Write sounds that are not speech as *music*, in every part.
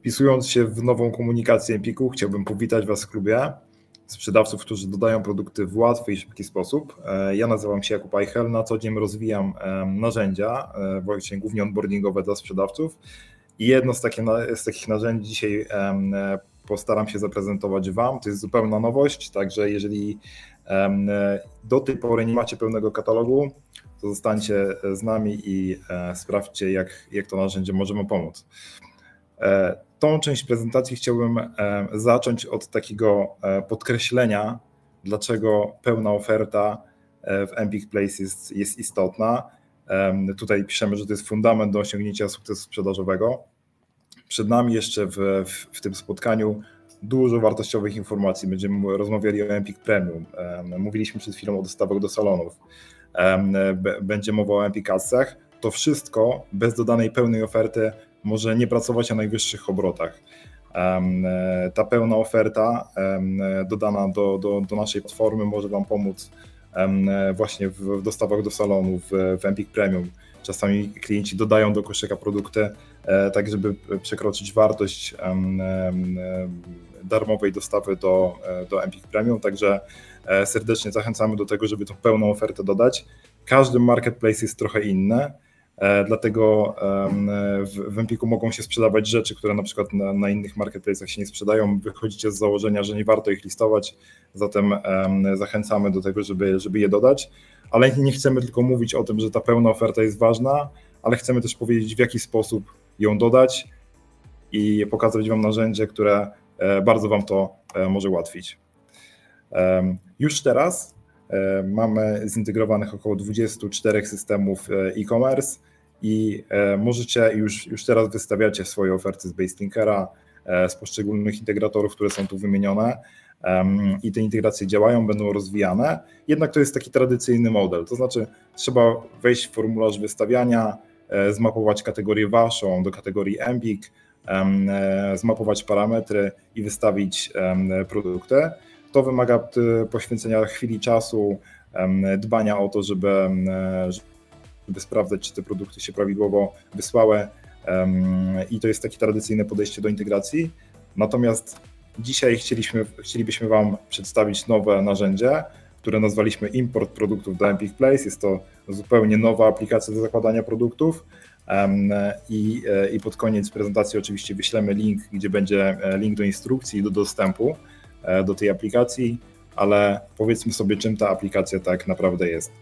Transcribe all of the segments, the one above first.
Wpisując się w nową komunikację Empiku, chciałbym powitać Was w klubie sprzedawców, którzy dodają produkty w łatwy i szybki sposób. E, Ja nazywam się Jakub Eichel, na co dzień rozwijam e, narzędzia, e, właśnie głównie onboardingowe dla sprzedawców i jedno z, takie, z takich narzędzi dzisiaj postaram się zaprezentować Wam. To jest zupełna nowość, także jeżeli do tej pory nie macie pełnego katalogu, to zostańcie z nami i sprawdźcie, jak, jak to narzędzie może Wam pomóc. Tą część prezentacji chciałbym zacząć od takiego e, podkreślenia, dlaczego pełna oferta e, w Empik Place jest, jest istotna. Tutaj piszemy, że to jest fundament do osiągnięcia sukcesu sprzedażowego. Przed nami jeszcze w, w, w tym spotkaniu dużo wartościowych informacji. Będziemy rozmawiali o Empik Premium. Em, Mówiliśmy przed chwilą o dostawach do salonów. Będzie mowa o Empik Adsach. To wszystko bez dodanej pełnej oferty może nie pracować na najwyższych obrotach. E, Ta pełna oferta e, dodana do, do, do naszej platformy może Wam pomóc e, właśnie w, dostawach do salonu, w, Empik Premium. Czasami klienci dodają do koszyka produkty, tak żeby przekroczyć wartość darmowej dostawy do, do Empik Premium. Także serdecznie zachęcamy do tego, żeby tą pełną ofertę dodać. Każdy marketplace jest trochę inny. E, Dlatego em, w, w Empiku mogą się sprzedawać rzeczy, które na przykład na, na innych marketplace'ach się nie sprzedają. Wychodzicie z założenia, że nie warto ich listować, zatem em, zachęcamy do tego, żeby, żeby je dodać. Ale nie chcemy tylko mówić o tym, że ta pełna oferta jest ważna, ale chcemy też powiedzieć, w jaki sposób ją dodać i pokazać Wam narzędzie, które e, bardzo Wam to e, może ułatwić. Już teraz e, mamy zintegrowanych około 24 systemów e, e-commerce i e, możecie już, już teraz wystawiacie swoje oferty z Baselinkera, e, z poszczególnych integratorów, które są tu wymienione i te integracje działają, będą rozwijane. Jednak to jest taki tradycyjny model, to znaczy trzeba wejść w formularz wystawiania, e, zmapować kategorię waszą do kategorii Empik, em, e, zmapować parametry i wystawić produkty. To wymaga poświęcenia chwili czasu, dbania o to, żeby, żeby sprawdzać, czy te produkty się prawidłowo wysłały. I to jest takie tradycyjne podejście do integracji. Natomiast dzisiaj chcieliśmy, chcielibyśmy Wam przedstawić nowe narzędzie, które nazwaliśmy Import produktów do Empik Place. Jest to zupełnie nowa aplikacja do zakładania produktów. I, e, I pod koniec prezentacji oczywiście wyślemy link, gdzie będzie e, link do instrukcji i do dostępu e, do tej aplikacji, ale powiedzmy sobie, czym ta aplikacja tak naprawdę jest.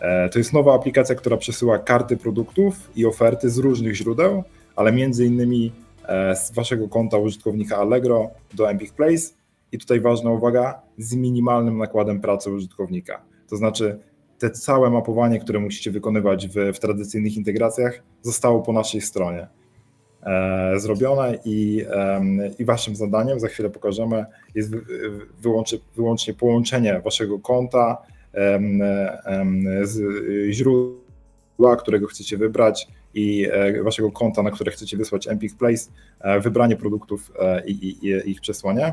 E, To jest nowa aplikacja, która przesyła karty produktów i oferty z różnych źródeł, ale między innymi e, z waszego konta użytkownika Allegro do Empik Place i tutaj ważna uwaga, z minimalnym nakładem pracy użytkownika. To znaczy te całe mapowanie, które musicie wykonywać w, w tradycyjnych integracjach, zostało po naszej stronie e, zrobione i, em, i waszym zadaniem, za chwilę pokażemy, jest wy, wyłącznie, połączenie waszego konta źródła, którego chcecie wybrać i e, waszego konta, na które chcecie wysłać Empik Place, e, wybranie produktów e, i, i, i ich przesłanie.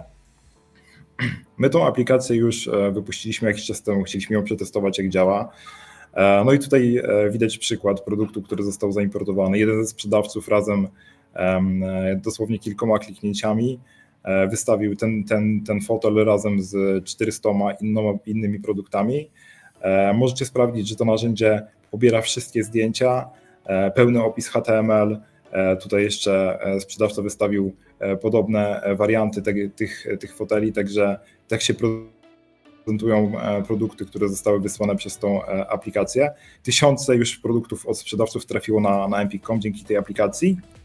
My tą aplikację już wypuściliśmy jakiś czas temu, chcieliśmy ją przetestować, jak działa. No i tutaj widać przykład produktu, który został zaimportowany. Jeden ze sprzedawców razem em, dosłownie kilkoma kliknięciami wystawił ten, ten, ten fotel razem z 400 innoma, innymi produktami. E, Możecie sprawdzić, że to narzędzie pobiera wszystkie zdjęcia, e, pełny opis HTML. E, Tutaj jeszcze e, sprzedawca wystawił e, podobne e, warianty te- tych, tych foteli, także tak się prezentują e, produkty, które zostały wysłane przez tą e, aplikację. Tysiące już produktów od sprzedawców trafiło na, na Empik.com dzięki tej aplikacji, e,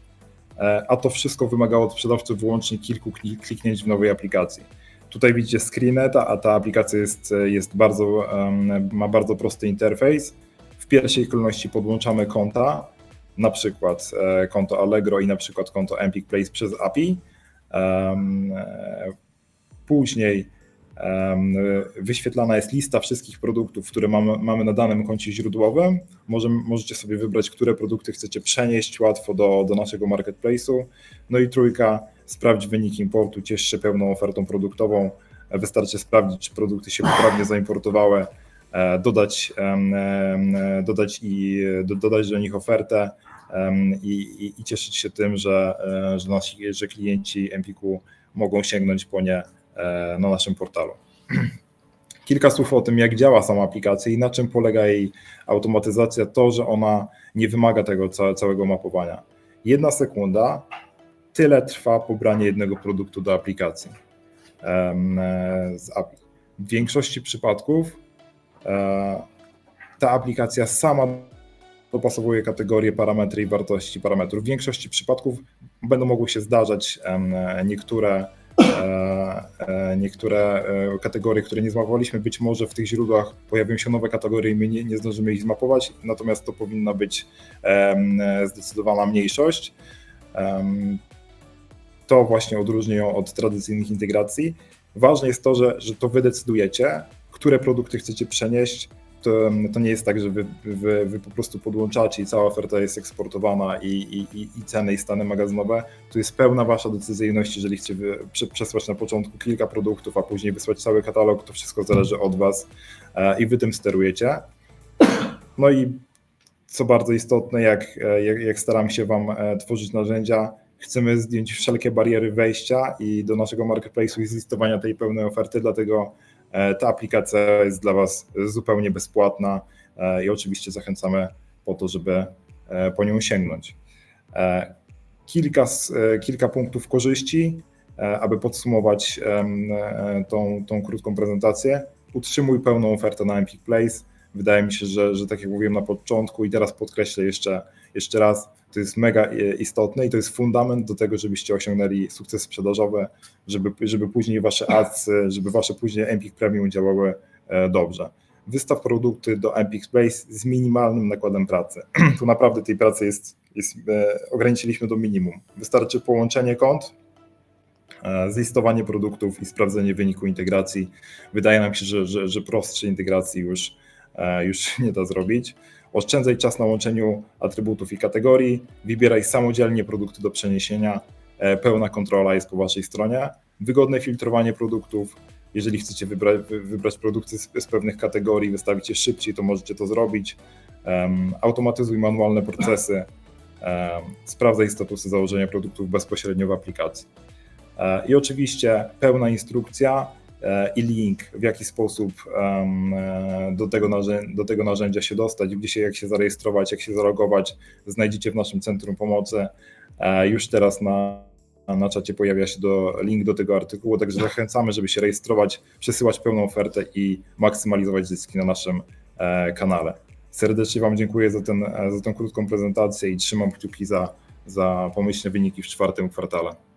a to wszystko wymagało od sprzedawców wyłącznie kilku kli- kliknięć w nowej aplikacji. Tutaj widzicie screenet, a ta aplikacja jest, jest bardzo, ma bardzo prosty interfejs. W pierwszej kolejności podłączamy konta, na przykład e, konto Allegro i na przykład konto Empik Place przez API. E, Później wyświetlana jest lista wszystkich produktów, które mamy, mamy na danym koncie źródłowym. Możecie sobie wybrać, które produkty chcecie przenieść łatwo do, do naszego marketplace'u. No i trójka, sprawdź wynik importu, ciesz się pełną ofertą produktową. Wystarczy sprawdzić, czy produkty się poprawnie zaimportowały, e, dodać, dodać, i, do, dodać do nich ofertę i, i, i cieszyć się tym, że, e, że nasi że klienci Empiku mogą sięgnąć po nie na naszym portalu. *clears throat* Kilka słów o tym, jak działa sama aplikacja i na czym polega jej automatyzacja, to, że ona nie wymaga tego ca- całego mapowania. Jedna sekunda, tyle trwa pobranie jednego produktu do aplikacji e, z API. W większości przypadków e, ta aplikacja sama dopasowuje kategorie, parametry i wartości parametrów. W większości przypadków będą mogły się zdarzać e, niektóre, e, e, niektóre e, kategorie, które nie zmapowaliśmy. Być może w tych źródłach pojawią się nowe kategorie i my nie, nie zdążymy ich zmapować, natomiast to powinna być e, zdecydowana mniejszość. To właśnie odróżni ją od tradycyjnych integracji. Ważne jest to, że, że to wy decydujecie, które produkty chcecie przenieść. To, to nie jest tak, że wy, wy, wy po prostu podłączacie i cała oferta jest eksportowana i, i, i- ceny i stany magazynowe. To jest pełna wasza decyzyjność, jeżeli chcecie przesłać na początku kilka produktów, a później wysłać cały katalog, to wszystko zależy od was e, i wy tym sterujecie. No i co bardzo istotne, jak, e, jak, jak staramy się Wam e, tworzyć narzędzia, chcemy zdjąć wszelkie bariery wejścia i do naszego marketplace'u i zlistowania tej pełnej oferty, dlatego ta aplikacja jest dla Was zupełnie bezpłatna e, i oczywiście zachęcamy po to, żeby e, po nią sięgnąć. E, Kilka, e, kilka punktów korzyści, e, aby podsumować e, tą, tą krótką prezentację. Utrzymuj pełną ofertę na Empik Place. Wydaje mi się, że, że tak jak mówiłem na początku i teraz podkreślę jeszcze, jeszcze raz, to jest mega e, istotne i to jest fundament do tego, żebyście osiągnęli sukces sprzedażowy, żeby, żeby później wasze ads, żeby wasze później Empik Premium działały e, dobrze. Wystaw produkty do Empik Place z minimalnym nakładem pracy. *clears throat* tu naprawdę tej pracy jest, jest e, ograniczyliśmy do minimum. Wystarczy połączenie kont, e, zlistowanie produktów i sprawdzenie wyniku integracji. Wydaje nam się, że, że, że prostszej integracji już, e, już nie da zrobić. Oszczędzaj czas na łączeniu atrybutów i kategorii, wybieraj samodzielnie produkty do przeniesienia, e, pełna kontrola jest po Waszej stronie, wygodne filtrowanie produktów. Jeżeli chcecie wybrać, wy- wybrać produkty z, z pewnych kategorii, wystawić je szybciej, to możecie to zrobić. Em, automatyzuj manualne procesy, em, sprawdzaj statusy założenia produktów bezpośrednio w aplikacji. E, I oczywiście pełna instrukcja i link, w jaki sposób e, do tego, narzę- do tego narzędzia się dostać, gdzie jak się zarejestrować, jak się zalogować, znajdziecie w naszym centrum pomocy. E, Już teraz na, na czacie pojawia się do, link do tego artykułu, także zachęcamy, żeby się rejestrować, przesyłać pełną ofertę i maksymalizować zyski na naszym e, kanale. Serdecznie Wam dziękuję za, ten, e, za tę krótką prezentację i trzymam kciuki za, za pomyślne wyniki w czwartym kwartale.